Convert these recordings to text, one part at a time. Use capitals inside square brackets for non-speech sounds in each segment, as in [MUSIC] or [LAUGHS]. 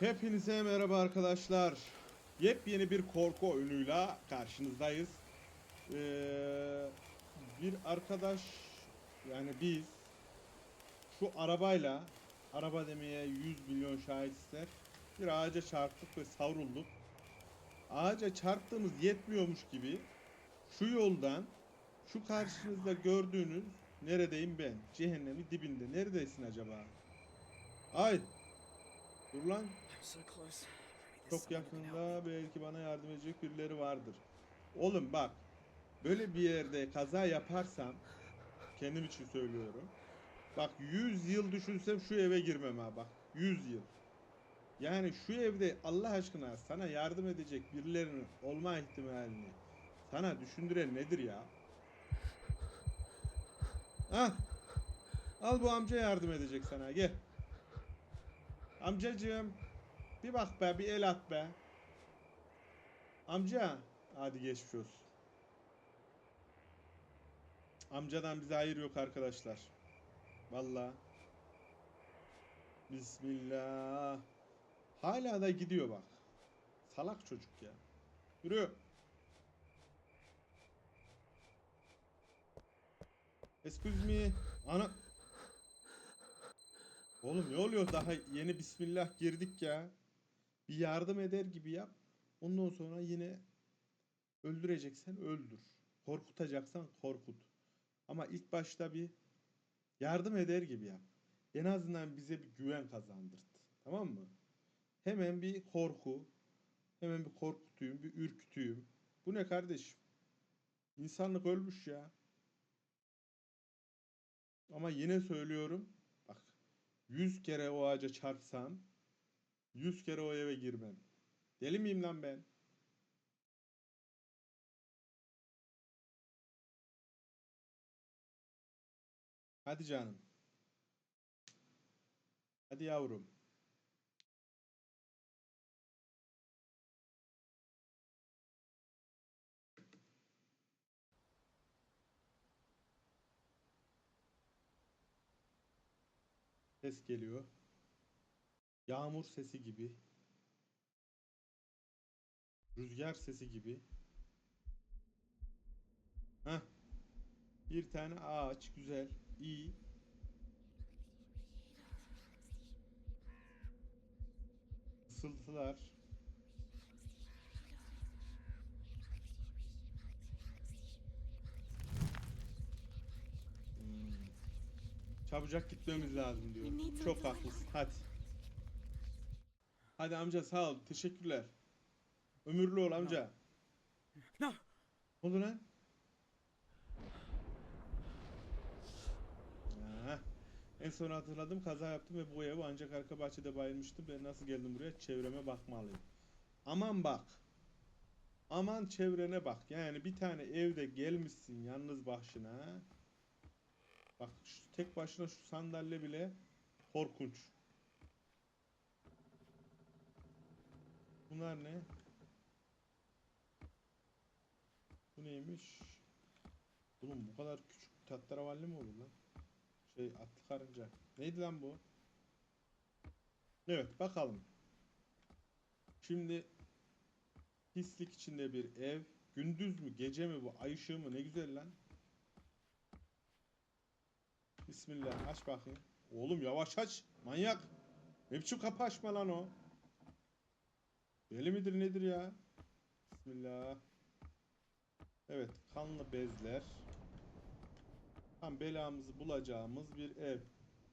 Hepinize merhaba arkadaşlar. Yepyeni bir korku oyunuyla karşınızdayız. Ee, bir arkadaş yani biz şu arabayla araba demeye 100 milyon şahit ister. Bir ağaca çarptık ve savrulduk. Ağaca çarptığımız yetmiyormuş gibi şu yoldan şu karşınızda gördüğünüz neredeyim ben? Cehennemin dibinde. Neredesin acaba? Ay. Dur lan. Çok yakında belki bana yardım edecek birileri vardır. Oğlum bak. Böyle bir yerde kaza yaparsam kendim için söylüyorum. Bak 100 yıl düşünsem şu eve girmem ha bak. 100 yıl. Yani şu evde Allah aşkına sana yardım edecek birilerinin olma ihtimalini sana düşündüren nedir ya? Ah! Al bu amca yardım edecek sana gel. Amcacığım bir bak be bir el at be. Amca hadi geçmiş olsun. Amcadan bize hayır yok arkadaşlar. Vallahi. Bismillah. Hala da gidiyor bak. Salak çocuk ya. Yürü. Excuse me. Ana. Oğlum ne oluyor daha yeni bismillah girdik ya. Bir yardım eder gibi yap. Ondan sonra yine öldüreceksen öldür. Korkutacaksan korkut. Ama ilk başta bir yardım eder gibi yap. En azından bize bir güven kazandırt. Tamam mı? Hemen bir korku, hemen bir korkutuyum, bir ürkütüyüm. Bu ne kardeşim? İnsanlık ölmüş ya. Ama yine söylüyorum. Bak 100 kere o ağaca çarpsam 100 kere o eve girmem. Deli miyim lan ben? Hadi canım. Hadi yavrum. Ses geliyor. Yağmur sesi gibi. Rüzgar sesi gibi. Heh. Bir tane ağaç güzel, iyi. Isıltılar. Hmm. Çabucak gitmemiz lazım diyor. Çok haklısın. Hadi. Hadi amca sağ ol. Teşekkürler. Ömürlü ol amca. No! Ne oldu lan? En son hatırladım kaza yaptım ve bu evi ancak arka bahçede bayılmıştım. Ben nasıl geldim buraya? Çevreme bakmalıyım. Aman bak. Aman çevrene bak. Yani bir tane evde gelmişsin yalnız başına. Bak şu tek başına şu sandalye bile korkunç. Bunlar ne? Bu neymiş? Oğlum bu kadar küçük tatlaravalli mi olur lan? Şey atlı karınca. Neydi lan bu? Evet bakalım. Şimdi pislik içinde bir ev. Gündüz mü gece mi bu? Ay ışığı mı? Ne güzel lan. Bismillah aç bakayım. Oğlum yavaş aç. Manyak. Ne biçim kapı açma lan o? Deli midir nedir ya? Bismillah. Evet, kanlı bezler. Tam belamızı bulacağımız bir ev.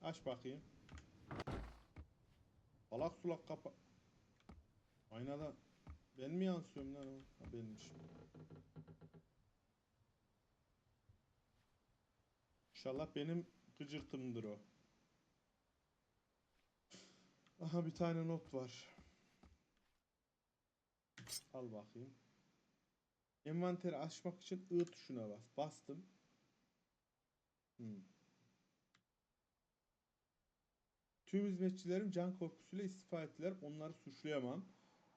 Aç bakayım. Salak sulak kapa... Aynada ben mi yansıyorum lan o? Ha, benmiş. İnşallah benim gıcırtımdır o. Aha bir tane not var. Al bakayım. Envanteri açmak için I tuşuna bas. Bastım. Hmm. Tüm hizmetçilerim can korkusuyla istifa ettiler. Onları suçlayamam.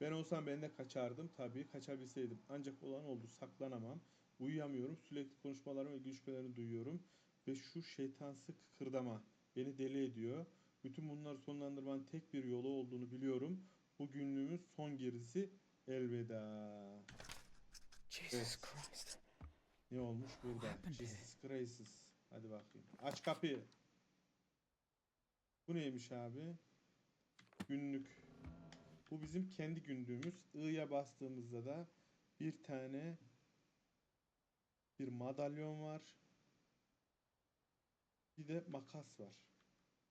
Ben olsam ben de kaçardım tabii. Kaçabilseydim. Ancak olan oldu. Saklanamam. Uyuyamıyorum. Sürekli konuşmalarını ve gülüşmelerini duyuyorum. Ve şu şeytansı kıkırdama beni deli ediyor. Bütün bunları sonlandırmanın tek bir yolu olduğunu biliyorum. Bu günlüğümüz son gerisi elveda. Jesus. Christ. Ne olmuş burada? Jesus Christ. Hadi bakayım. Aç kapıyı. Bu neymiş abi? Günlük. Bu bizim kendi günlüğümüz. I'ya bastığımızda da bir tane bir madalyon var. Bir de makas var.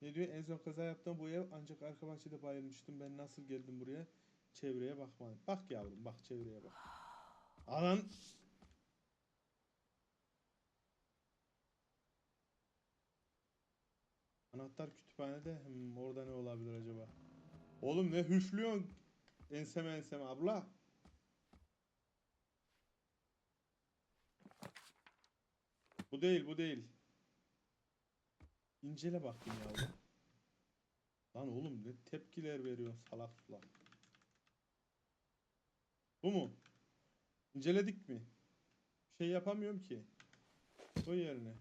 Ne diyor? En son kaza yaptığım bu ev ancak arka bahçede bayılmıştım. Ben nasıl geldim buraya? Çevreye bakmadım. Bak yavrum bak çevreye bak. Anan Anahtar kütüphanede. Hmm, orada ne olabilir acaba? Oğlum ne hüflüyorsun? Enseme enseme abla. Bu değil bu değil. İncele bakayım yavrum. Lan oğlum ne tepkiler veriyorsun salak sulak. Bu mu? İnceledik mi? Şey yapamıyorum ki. Koy yerine.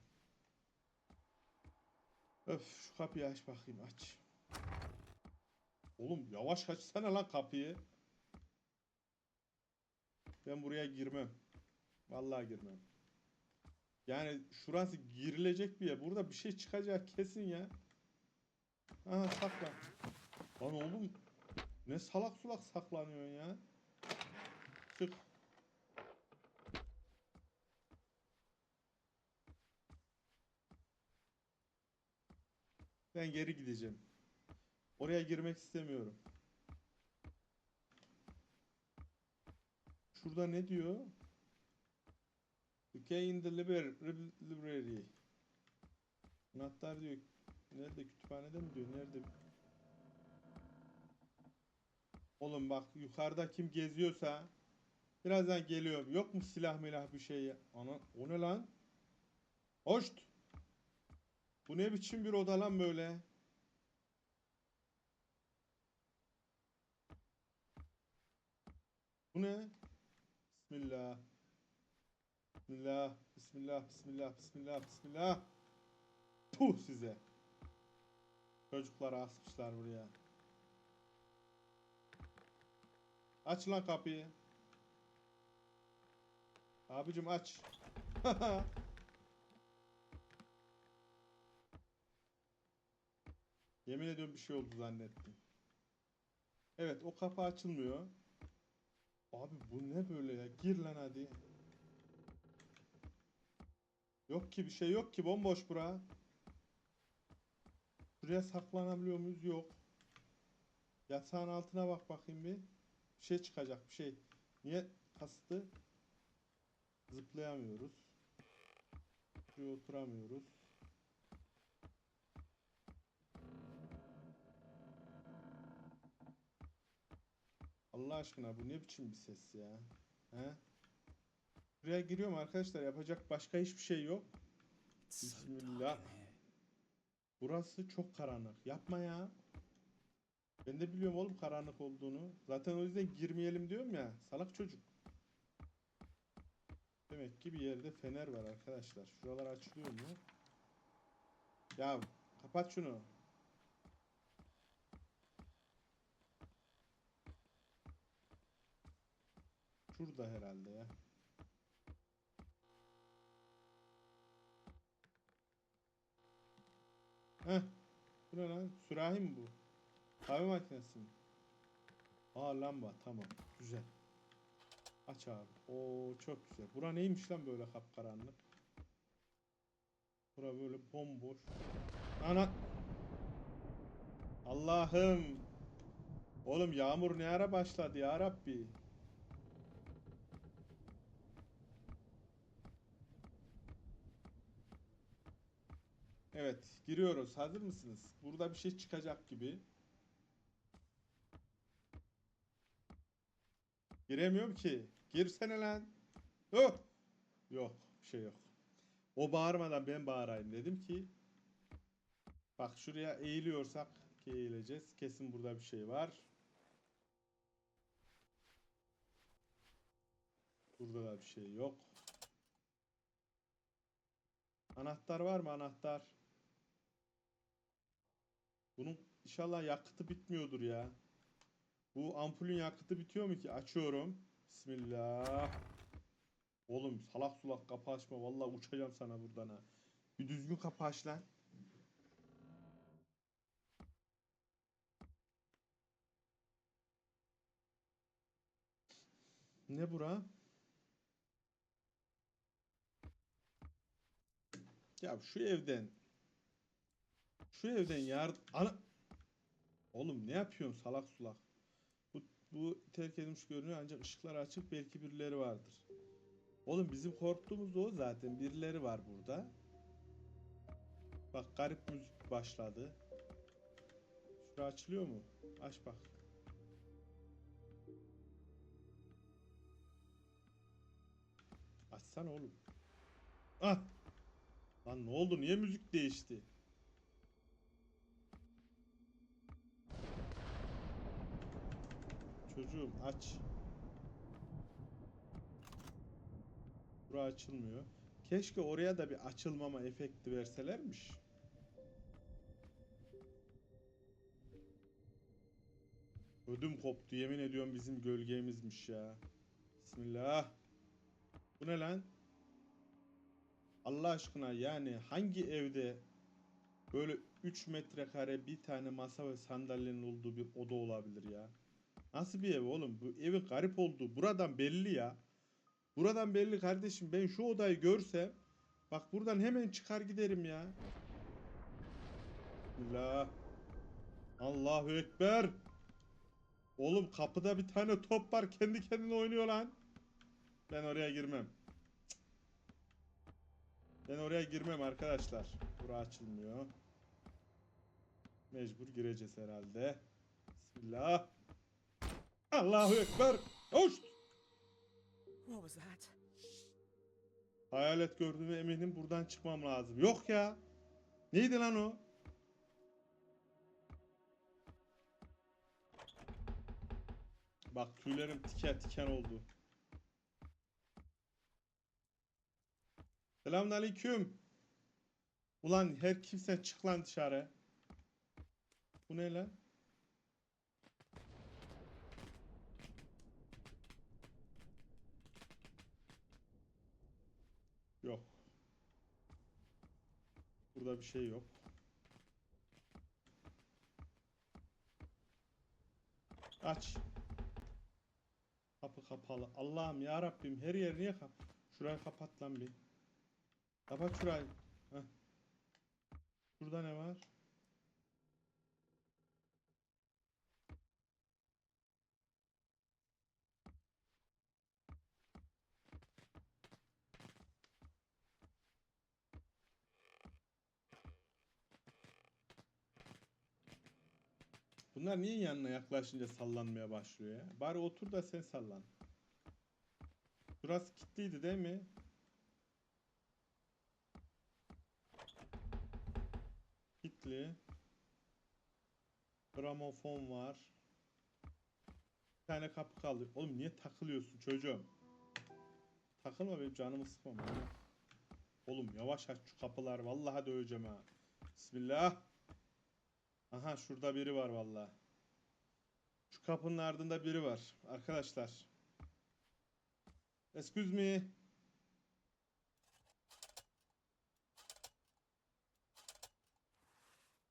Öf şu kapıyı aç bakayım aç. Oğlum yavaş açsana lan kapıyı. Ben buraya girmem. Vallahi girmem. Yani şurası girilecek bir yer. Burada bir şey çıkacak kesin ya. Aha saklan. Lan oğlum ne salak sulak saklanıyorsun ya. Çık. [LAUGHS] Ben geri gideceğim. Oraya girmek istemiyorum. Şurada ne diyor? Okay in the liber- lib- library. Anahtar diyor. Nerede? Kütüphanede mi diyor? Nerede? Oğlum bak yukarıda kim geziyorsa birazdan geliyorum. Yok mu silah milah bir şey ya? Ana o ne lan? Hoşt. Bu ne biçim bir oda lan böyle? Bu ne? Bismillah. Bismillah. Bismillah. Bismillah. Bismillah. Bismillah. Puh size. Çocukları asmışlar buraya. Aç lan kapıyı. Abicim aç. [LAUGHS] Yemin ediyorum bir şey oldu zannettim. Evet o kapı açılmıyor. Abi bu ne böyle ya? Gir lan hadi. Yok ki bir şey yok ki bomboş bura. Buraya saklanabiliyor muyuz? Yok. Yatağın altına bak bakayım bir. Bir şey çıkacak bir şey. Niye kastı? Zıplayamıyoruz. Şuraya oturamıyoruz. Allah aşkına bu ne biçim bir ses ya? He? Buraya giriyorum arkadaşlar. Yapacak başka hiçbir şey yok. Bismillah. Burası çok karanlık. Yapma ya. Ben de biliyorum oğlum karanlık olduğunu. Zaten o yüzden girmeyelim diyorum ya. Salak çocuk. Demek ki bir yerde fener var arkadaşlar. Şuralar açılıyor mu? Ya kapat şunu. Şurada herhalde ya. Heh. Bu ne lan? Sürahi mi bu? Kahve makinesi mi? Aa lamba tamam. Güzel. Aç abi. Oo çok güzel. Bura neymiş lan böyle kapkaranlık? Bura böyle bomboş. Ana. Allah'ım. Oğlum yağmur ne ara başladı ya Rabbi. Evet, giriyoruz. Hazır mısınız? Burada bir şey çıkacak gibi. Giremiyorum ki. Girsene lan. Oh! Yok, bir şey yok. O bağırmadan ben bağırayım dedim ki. Bak şuraya eğiliyorsak eğileceğiz. Kesin burada bir şey var. Burada da bir şey yok. Anahtar var mı anahtar? Bunun inşallah yakıtı bitmiyordur ya. Bu ampulün yakıtı bitiyor mu ki? Açıyorum. Bismillah. Oğlum salak sulak kapı açma. Vallahi uçacağım sana buradan ha. Bir düzgün kapı aç lan. Ne bura? Ya şu evden şu evden yar ana Oğlum ne yapıyorsun salak sulak? Bu terk edilmiş görünüyor ancak ışıklar açık belki birileri vardır. Oğlum bizim korktuğumuz o zaten birileri var burada. Bak garip müzik başladı. Şura açılıyor mu? Aç bak. Açsana oğlum. Ah! Lan ne oldu? Niye müzik değişti? Çocuğum aç. Bura açılmıyor. Keşke oraya da bir açılmama efekti verselermiş. Ödüm koptu yemin ediyorum bizim gölgemizmiş ya. Bismillah. Bu ne lan? Allah aşkına yani hangi evde böyle 3 metrekare bir tane masa ve sandalyenin olduğu bir oda olabilir ya? Nasıl bir ev oğlum? Bu evin garip olduğu buradan belli ya. Buradan belli kardeşim. Ben şu odayı görsem bak buradan hemen çıkar giderim ya. Bismillah. Allahu Ekber. Oğlum kapıda bir tane top var kendi kendine oynuyor lan. Ben oraya girmem. Ben oraya girmem arkadaşlar. Bura açılmıyor. Mecbur gireceğiz herhalde. Bismillah. Allahu Ekber. Hoş. What was that? Hayalet gördüğüme eminim buradan çıkmam lazım. Yok ya. Neydi lan o? Bak tüylerim tiken tiken oldu. Selamünaleyküm. Ulan her kimse çık lan dışarı. Bu ne lan? Yok. Burada bir şey yok. Aç. Kapı kapalı. Allah'ım ya Rabbim her yer niye kap? Şurayı kapat lan bir. Kapat şurayı. Heh. Burada ne var? Bunlar niye yanına yaklaşınca sallanmaya başlıyor ya? Bari otur da sen sallan. Burası kilitliydi değil mi? Kilitli. Gramofon var. Bir tane kapı kaldı. Oğlum niye takılıyorsun çocuğum? Takılma benim canımı sıkma. oğlum. Yavaş aç şu kapılar. Vallahi döveceğim ha. Bismillah. Aha şurada biri var vallahi. Şu kapının ardında biri var. Arkadaşlar. Excuse me.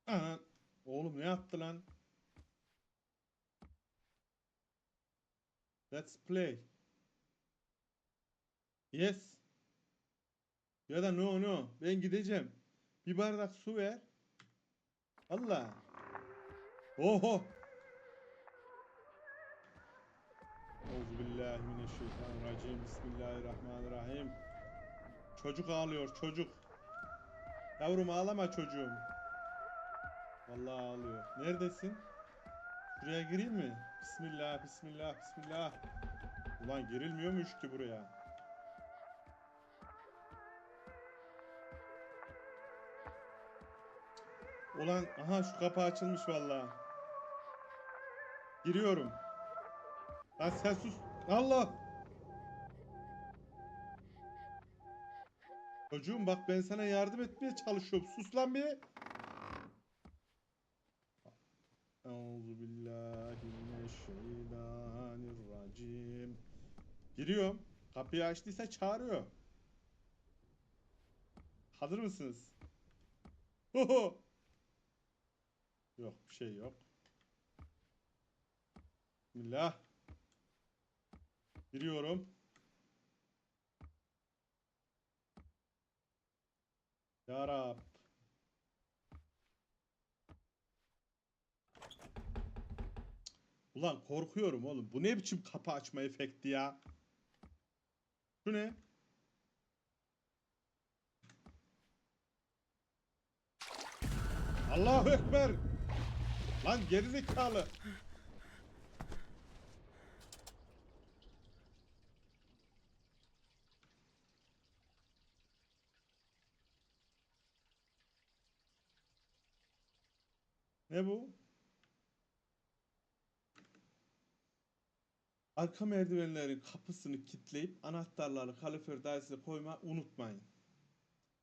Aha. Oğlum ne yaptı lan? Let's play. Yes. Ya da no no. Ben gideceğim. Bir bardak su ver. Allah. Oho. Euzubillahimineşşeytanirracim. Bismillahirrahmanirrahim. Çocuk ağlıyor çocuk. Yavrum ağlama çocuğum. Vallahi ağlıyor. Neredesin? Şuraya gireyim mi? Bismillah, bismillah, bismillah. Ulan girilmiyormuş ki buraya. Ulan aha şu kapı açılmış vallahi. Giriyorum. Lan sen sus. Allah. Çocuğum bak ben sana yardım etmeye çalışıyorum. Sus lan bir. Euzu billahi mineşşeytanirracim. Giriyorum. Kapıyı açtıysa çağırıyor. Hazır mısınız? Hoho. Yok bir şey yok. Bismillah. Giriyorum. Ya Rab. Ulan korkuyorum oğlum. Bu ne biçim kapı açma efekti ya? Şu ne? Allahu Ekber. Lan gerizekalı. Ne bu? Arka merdivenlerin kapısını kilitleyip anahtarları kalorifer dairesine koyma unutmayın.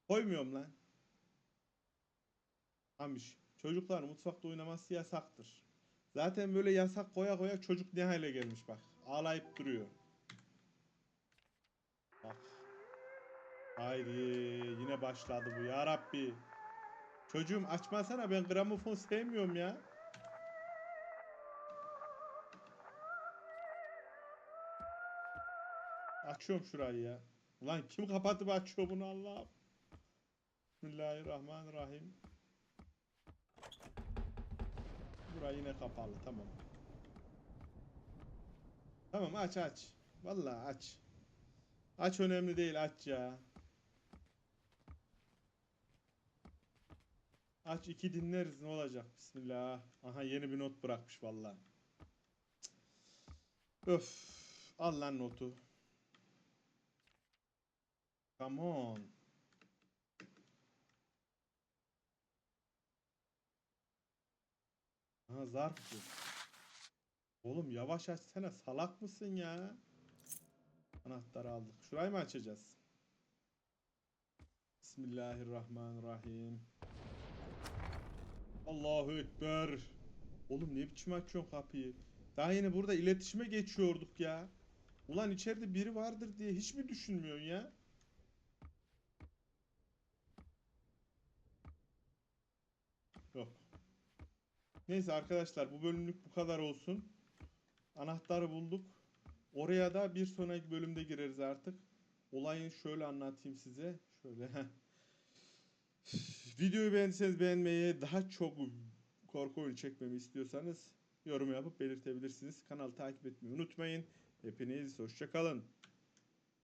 Koymuyorum lan. Amiş. Çocuklar mutfakta oynaması yasaktır. Zaten böyle yasak koya koya çocuk ne hale gelmiş bak. Ağlayıp duruyor. Bak. Haydi yine başladı bu ya Rabbi. Çocuğum açmasana ben gramofon sevmiyorum ya. Açıyorum şurayı ya. Ulan kim kapatıp açıyor bunu Allah'ım. Bismillahirrahmanirrahim. Burayı yine kapalı tamam. Tamam aç aç. Vallahi aç. Aç önemli değil aç ya. Aç iki dinleriz ne olacak bismillah. Aha yeni bir not bırakmış vallahi. Öf. Al lan notu. Come on. Ha zarf bu. Oğlum yavaş açsana salak mısın ya? Anahtarı aldık. Şurayı mı açacağız? Bismillahirrahmanirrahim. Allahu Ekber. Oğlum ne biçim açıyorsun kapıyı? Daha yeni burada iletişime geçiyorduk ya. Ulan içeride biri vardır diye hiç mi düşünmüyorsun ya? Yok. Neyse arkadaşlar bu bölümlük bu kadar olsun. Anahtarı bulduk. Oraya da bir sonraki bölümde gireriz artık. Olayı şöyle anlatayım size. Şöyle. Videoyu beğendiyseniz beğenmeyi, daha çok korku oyunu çekmemi istiyorsanız yorum yapıp belirtebilirsiniz. Kanalı takip etmeyi unutmayın. Hepiniz hoşçakalın.